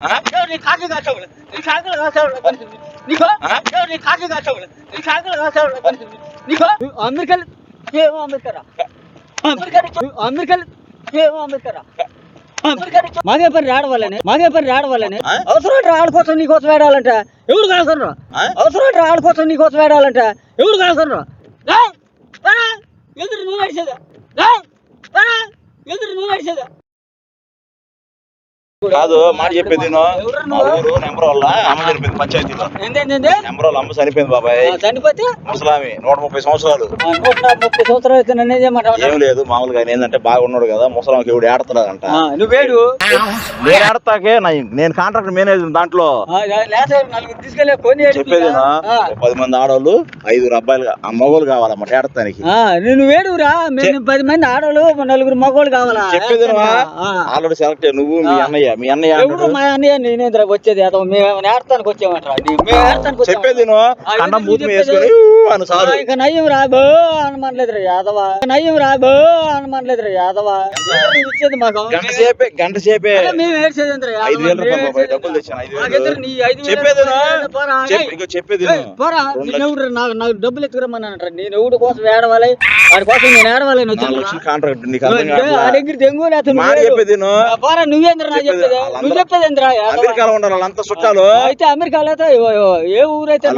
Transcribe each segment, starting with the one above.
నీ కాకి కాచవులు నీ కాకి కాచవులు నీకో నీ కాకి కాచవులు నీ కాకి కాచవులు నీకో అమెరికా ఏమో అమెరికా అమెరికా అమెరికా ఏమో అమెరికా మాగే పని రాడవాలని మాగే పని రాడవాలని అవసరం ఆడుకోసం నీకోసం వేడాలంట ఎవరు కాల్సరా అవసరం ఆడుకోసం నీకోసం వేడాలంట ఎవరు కాల్సరా ఎదురు నువ్వు వేసేదా ఎదురు నువ్వు వేసేదా కాదు మాట చెప్పేది. మా ఊరు నెంబర్ వల్ల అమ్మ చనిపోయింది పంచాయతీలో. ఏంటంటే నెంబర్ వల్ల అమ్మ చనిపోయింది బాబాయ్. చనిపోతే? ముసలామి నూట ముప్పై సంవత్సరాలు. ముప్పై సంవత్సరాలు ఏం లేదు మామూలుగా ఏంటంటే బాగున్నాడు కదా ముసలాంకి ఎవడు ఆడతాడంట ఆ, నువ్వేడు నేను ఆడతాకే నేను కాంట్రాక్ట్ మేనేజర్ దాంట్లో. చెప్పేది పది మంది ఆడవాళ్ళు ఐదుగురు అబ్బాయిలు ఆ మగోళ్ళు కావాలన్నమాట ఏడతానికి. నువ్వు వేడురా మేము పది మంది ఆడవాళ్ళు నలుగురు మగవాళ్ళు కావాలా? చెప్పేది. Already select. నువ్వు మీ ఆ. అన్నయ్య మీ అన్నయ్య. మా నేనేంద్ర వచ్చేది? మేము నేర్తానికి వచ్చామంటారా? మేము నేర్తానికి చెప్పేది నువ్వు బూత్ వేసుకొని అని ఇక నయ్యం రాబో అనమనలేదురా యాదవ. నయ్యం రాబో అనమనలేదురా యాదవ. నువ్వు ఇచ్చేది మాకు? గంట సేపే గంట సేపే. మేము ఏడ్చేది? ఐదు వేల రూపాయలు డబ్బులు తెచ్చాను చెప్పేది చెప్పేది. పోరా నేను నాకు డబ్బులు ఎత్తుకురమ్మన్నానంటారా. నేను ఎవడు కోసం ఏడవాలి? వాడి కోసం నేను ఏడవాలి అని నాలుగు వచ్చాను లక్షల కాంట్రాక్ట్ నీకు అర్థం ఆ కావట్లా? దగ్గర దెంగు లేకపోతే నువ్వు నువ్వేంద్ర అమెరికాలో వాళ్ళంతా చుట్టాలు. అయితే అమెరికాలో ఏ ఊరైతే?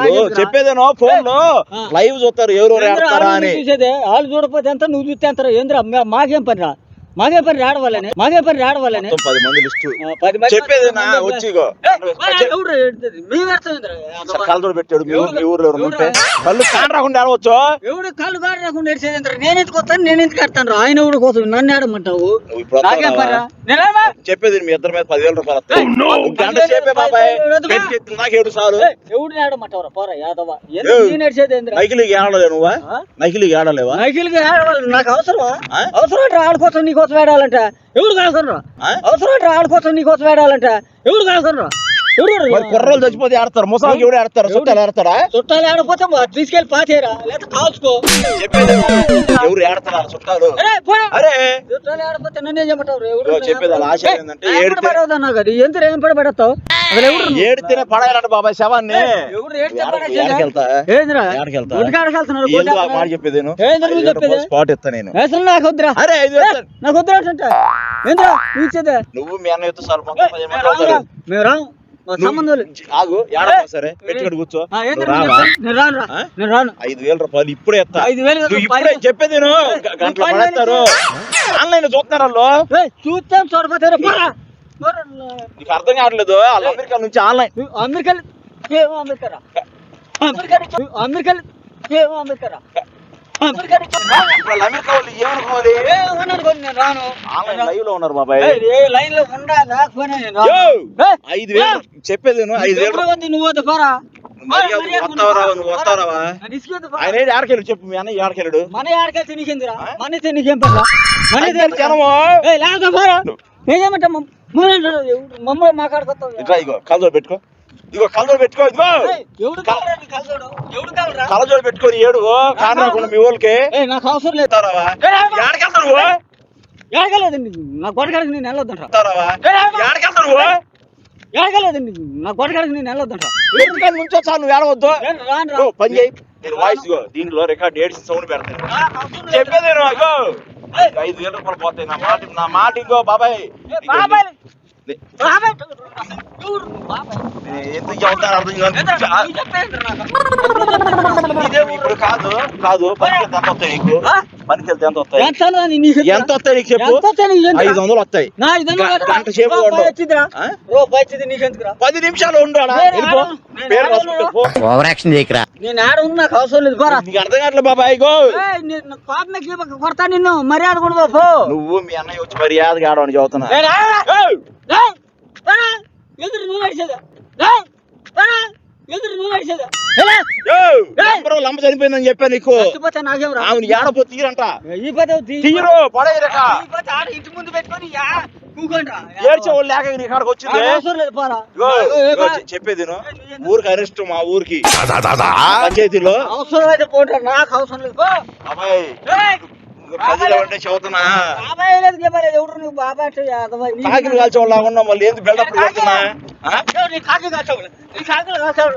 చెప్పేదేనో ఫోన్లో. లైవ్ చూస్తారు ఎవరు చూసేదే? వాళ్ళు చూడకపోతే ఎంత? నువ్వు చూస్తే ఎంత ఏంద్రా? మాకేం పని రా పని రాడవాలని పని రాడవాలని పది మంది లిస్టు. ఆ, పది మంది చెప్పేది వచ్చి కళ్ళతో పెట్టాడు. మీ ఊరు మీ ఊర్లో ఉంటే? కళ్ళు కాన్ రాకుండా ఆడవచ్చు ఎవడు కళ్ళు కాడు రాకుండా ఏడ్చేదేంద్రా? నేను ఎందుకు వస్తాను? నేను ఎందుకు కడతాను ఆయన ఎవడు కోసం? నన్ను నాకేం? నేనేమా? చెప్పేది మీ ఇద్దరి మీద పదివేల రూపాయలు గంట సేపే బాబాయ్. నాకు ఏడు సార్లు. ఎవడు ఏడమంటావురా? పోరా యాదవ? నైకిలికి ఏడలేవు నువ్వా? ఆ? నైకిలికి ఏడలేవా నైకిల్కి ఏడవాలి నాకు అవసరమా? అవసరం అంటే ఆడ కోసం వేడాలంట ఎవడు కాల్సరా ఆ? అవసరం అంటే ఆడ కోసం నీ కోసం వేడాలంట ఎవడు మరి కుర్రోళ్ళు చచ్చిపోతే ఆడతారు ముసలాంకి ఎవడు ఆడతారు చుట్టాలు ఆడతారా చుట్టాలు ఆడపోతే మా తీసుకెళ్ళి పాతేరా లేకపోతే కాల్చుకో. ఎవరు? ఆడతారా చుట్టాలు? అరే. చుట్టాలు ఆడపోతే నన్నేం చెప్పంటారు ఇదిగో చెప్పేది వాళ్ళ ఆశ ఏంటంటే ఏడితే- పడవదన్నా కదా ఎంత ఏం పడబెడతావు ఏడితేనే పడాలంట బాబాయ్ శవాన్ని. ఏడ- చెప్పేది స్పాట్ ఇస్తా నేను. అసలు నాకు వద్దురా. అరే ఐదు ఏ, వేలు నాకు వద్దురా అంటే ఏంద్రా నువ్వు ఇచ్చేదే? నువ్వు మీ అన్న ఎత్తు సార్ మేము రాము సరే పెట్టుకొని కూర్చో. ఐదు వేల రూపాయలు ఇప్పుడే చెప్పేది గంటలు పడేస్తారు. ఆన్లైన్ చూస్తున్నారు వాళ్ళు? ఏయ్, చూస్తాం చూడపోతే పోరా. పోరా. నీకు అర్థం కావట్లేదు. వాళ్ళు అమెరికా నుంచి ఆన్లైన్. నువ్వు అమెరికా ఏమో అమెరికా. అమెరికా నువ్వు అమెరికా ఏమో అమెరికా ఉన్నారు బాబాయ్. లైన్లో ఐదు వేలు చెప్పేది నేను ఐదు వేలు. నువ్వు ఆయన ఏడు ఆడకెళ్ళి చెప్పు మీ అన్న ఆడకెళ్ళాడు మన ఆడకెళ్తే నీకేందిరా మన నీకేం మన నేనేమంటా మమ్మల్ని మాట్లాడుకొస్తావు ఇట్లా ఇగో కలజోడు పెట్టుకో. ఇగో కలజోడు పెట్టుకో ఇదిగో! ఎవడు? ఎవడు? కలజోడు పెట్టుకొని ఏడు కాన్ రాకుండా మీ ఊళ్ళకి. నాకు అవసరం లేదు. వస్తారావా? ఏడకెళ్తావు నువ్వు ఎడగలేదండి నా గొడగడికి నేను వెళ్ళొద్దంట వస్తారావా? ఎడగలేదండి నా గొడగడికి నేను వెళ్ళొద్దంట. ఎందుకని నుంచో చాలు నువ్వు ఏడవద్దు. ఓ. పని చేయి. నేను వాయిస్ ఇగో దీంట్లో రికార్డ్ ఏడ్చి సౌండ్ పెడతాను. నాకు. చెప్పేది ఇగో ఐదు వేల రూపాయలు పోతాయి. నా మాట నా మాట ఇంకో బాబాయ్. బాబాయ్. ఎందుకు చెబుతాను అర్థం కాదు. ఇప్పుడు కాదు కాదు పనికి ఎంత వస్తాయి నీకు? పనికి వెళ్తే ఎంత వస్తాయి ఎంత వస్తాయి నీకు చెప్పు? ఐదు వందలు వస్తాయి? గంట సేపు? పది నిమిషాలు ఉండు పేరు. ఓవర్ యాక్షన్ చేయకరా నేను ఆడ ఉన్నా అవసరం లేదు పోరా నీకు అర్థం కావట్లే బాబాయ్ కోపమే కొడతా నిన్ను మర్యాద కూడా నువ్వు మీ అన్నయ్య వచ్చి మర్యాదగా ఆడవని చెబుతున్నా నేను ఆడను. ఏయ్! ఏయ్, పోరా. ఎదురు నువ్వు వేసేదా. ఎదురు నువ్వు వేసేదా లంబ చనిపోయిందని చెప్పా నీకు. ఆమెను ఏడపో తీరంట. ఈ పదే తీ- తీయరు పడేయరక ఈ పదే ఆడ ఇంటి ముందు పెట్టుకొని లేక వచ్చింది? చెప్పేది. ఊరికి అరెస్ట్ మా ఊరికి. పంచాయతీలో. అవసరం అయితే పోంటారు నాకు అవసరం లేదు అబ్బాయి చదువుతున్నా బాబాయ్ ఎవరు నువ్వు బాబాయ్ అంటే యాదవ. నీ- కాకిలు కాల్చే వాళ్ళు లాగున్నా మళ్ళీ ఏంది బిల్డప్ కొడుతున్నా ఆ? ఎవరు నీ కాకి కాల్చవు? నీ కాకిలో కాల్చవు.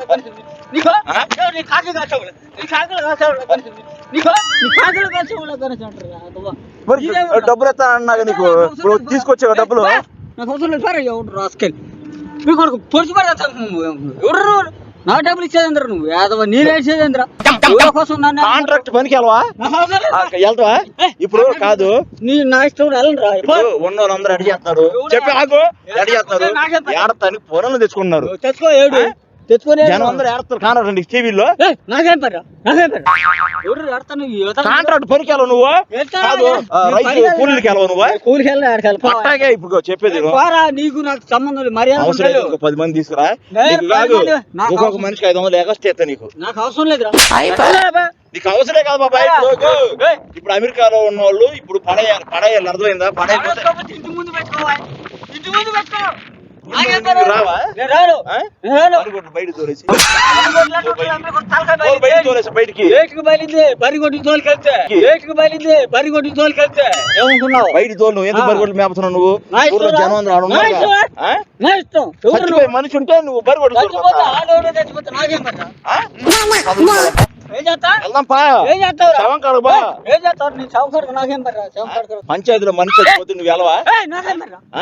నీకో? ఎవరు నీ కాకి కాల్చవు? నీ కాకిలో కాల్చవు. నీకో? నీ కాకిలో కాల్చవు గణేష్ అంటారు యాదవ. మరి ఇదే ఊరు. డబ్బులు ఎత్తా అన్నాక నీకు ఇప్పుడు తీసుకొచ్చావు డబ్బులు నాకు అవసరం లేదు సార్ ఎవడు రాసుకెళ్ళి మీ కొడుకు పొడిచి పడతా ఎవరు నా డబ్బులు ఇచ్చేదేంద్ర నువ్వు? యాదవ ఎవరి కోసం నన్ను కాంట్రాక్ట్ పనికి వెళ్ళవా. వెళ్తావా? ఇప్పుడు కాదు. నీ నా ఇష్టం వెళ్ళను రా ఇప్పుడు ఉన్న వాళ్ళందరూ రెడీ చేస్తారు చెప్పి ఆగు. రెడీ చేస్తారు ఏడతానికి పొరలు తెచ్చుకుంటున్నారు. తెచ్చుకో ఏడు. తెచ్చుకొని జనం అందరూ ఏడతారు కానరండి టీవీలో? ఏయ్, నాకేం పర్రా నాకేం పర్రా ఎవరు ఆడతాను కాంట్రాక్ట్ పనికి వెళ్ళవు నువ్వు? కాదు. ఆ, రైతు కూలీలకి వెళ్ళవు నువ్వు? కూలికి వెళ్ళి ఆడికి వెళ్ళి పో. అట్టాగే ఇప్పుడు చెప్పేది నీకు నాకు సంబంధం మర్యాద అవసరం పది మంది తీసుకురా. నీకు కాదు. పది మంది- నాకు ఒక్కొక్క అవసరం- మనిషికి ఐదు వందలు ఎగస్ట్ చేస్తా నీకు. నాకు అవసరం లేదురా. నీకు అవసరమే కాదు బాబాయ్ ఇప్పుడు అమెరికాలో ఉన్న వాళ్ళు ఇప్పుడు పడేయాలి పడేయాలి. అర్థమైందా? పడేయకపోతే ఇంటి ముందు పెట్టుకోవాలి. ఇంటి ముందు పెట్టుకో. బయట ఏమనుకున్నావు? తోలు నువ్వు. ఎందుకు. బరిగొడ్లు మేపుతున్నావు నువ్వు? ఊర్లో. జనం అందరూ ఆడ ఉన్నారు చచ్చిపోయే మనిషి ఉంటే నువ్వు బరిగొడ్లు చచ్చిపోతా నాకేం పంచాయతీలో మనిషి చచ్చిపోతే నువ్వు వెళ్ళవా?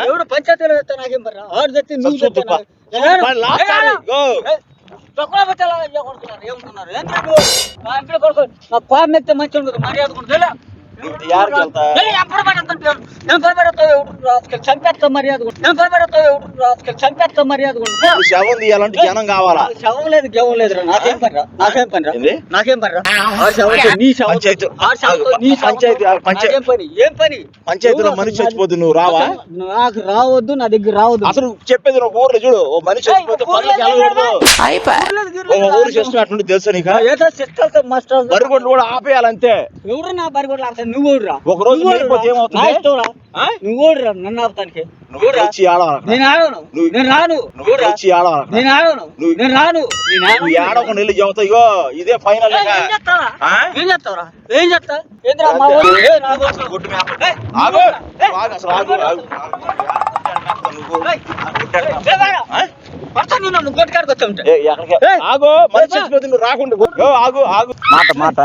ఎవడు పంచాయతీలో నాకేం పర్రా ఆడు చెప్తే నువ్వు చెప్తే నా ఇంట్లో కొడుకు నా పాప ఎత్తే మంచి ఉండదు మర్యాద కూడా చంపేస్తా మర్యాద కూడా. నేను భయపడతా చంపేస్తా మర్యాద కూడా. ఇప్పుడు శవం తీయాలంటే జనం కావాలా? శవం లేదు గెవం లేదు నాకేం పనిరా నాకేం పనిరా ఏంది? నాకేం పనిరా నీ శవం. పంచాయతీ. ఆ శవంతో నీ శవం. పంచాయతీ, ఆ పంచాయతీ. నాకేం పని? ఏం పని? పంచాయతీలో మనిషి చచ్చిపోతే నువ్వు రావా? నాకు రావద్దు నా దగ్గర రావద్దు. అసలు చెప్పేది నువ్వు ఊర్లో చూడు ఓ మనిషి చచ్చిపోతే ఊరు అట్లుండి తెలుసా నీకు? బరిగొడ్లు కూడా ఆపేయాలంతే. ఎవరు నా బరిగొడ్లు నువ్వు ఒక రోజు? నా ఇష్టం రా. నువ్వు నన్ను వచ్చి నేను ఆడను నేను రాను నువ్వు. వచ్చి నేను ఆడను నేను రాను. నువ్వు ఏడకుండా వెళ్ళి చెబుతావు ఇగో ఇదే ఫైనల్ ఏం చేస్తావురా? ఆ? ఏం చేస్తా ఏంద్రా మా ఆగు ఏయ్, ఆగు అసలు ఆగు ఆగు నువ్వు మాట మాట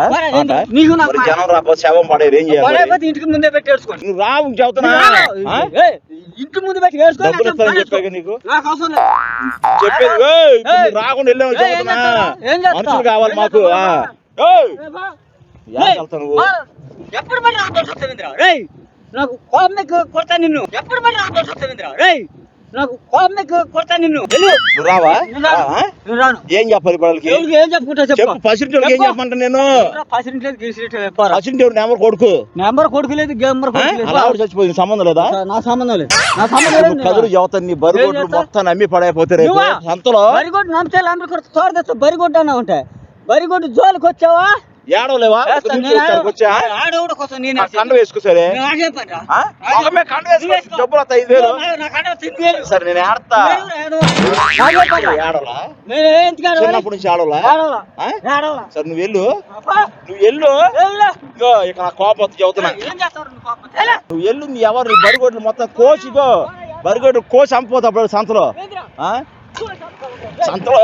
నీకు నాకు జనం రాకపోతే శవం పడేది ఏం చేయాలి? ఇంటికి ముందే పెట్టి రావు చెబుతున్నా ఇంటి ముందు పెట్టి నీకు నాకు? చెప్పేది రాకుండా? మనుషులు కావాలి మాకు. ఎప్పుడు మళ్ళీ నాకు కోపంకి కొడతా నిన్ను. ఎప్పుడు మళ్ళీ సత్యవేంద్ర రేయ్ నాకు కోపంకి కొడతా నిన్ను. నువ్వు రావా? రాను. ఏం చెప్పాలి ఎవరికి ఏం చెప్పుకుంటా చెప్పు. చెప్పు పసిరి ఏం చెప్పు. చెప్పమంటా నేను? పసిరింట్లేదు గీసిరింట్లేదు చెప్పారా పసిరి నెంబర్ కొడుకు. నెంబర్ కొడుకులేదు గేమర్ ఆ? అలా ఆవిడ చచ్చిపోయింది. సంబంధం లేదా? నా సంబంధం లేదు. నా సంబంధం లేదు కదులు నీ చేస్తా? మొత్తం నమ్మి పడైపోతే రేపు? సంతలో? బరిగొడ్డు అందరు తోడదచ్చు బరిగొడ్డు అన్నా ఉంటాయి బరిగొడ్డు జోలికి వచ్చావా? ఏడవలేవా? ఆడవాడు కోసం నేను కండ వేసుకో సరే కండ వేసుకో. డబ్బులు వస్తాయి ఐదు వేలు. సరే నేను ఆడతా? ఏడవలా? చిన్నప్పటి నుంచి ఆడవలా? సరే నువ్వు వెళ్ళు. అబ్బా, నువ్వు వెళ్ళు. వెళ్ళు. ఇగో ఇక నా కోపం చెబుతున్నా. నువ్వు? వెళ్ళు. ఎవరు బరిగొడ్లు మొత్తం కోసిగో బరిగొడ్లు కోసి అమ్మిపోతా అప్పుడు సంతలో. సంతలో.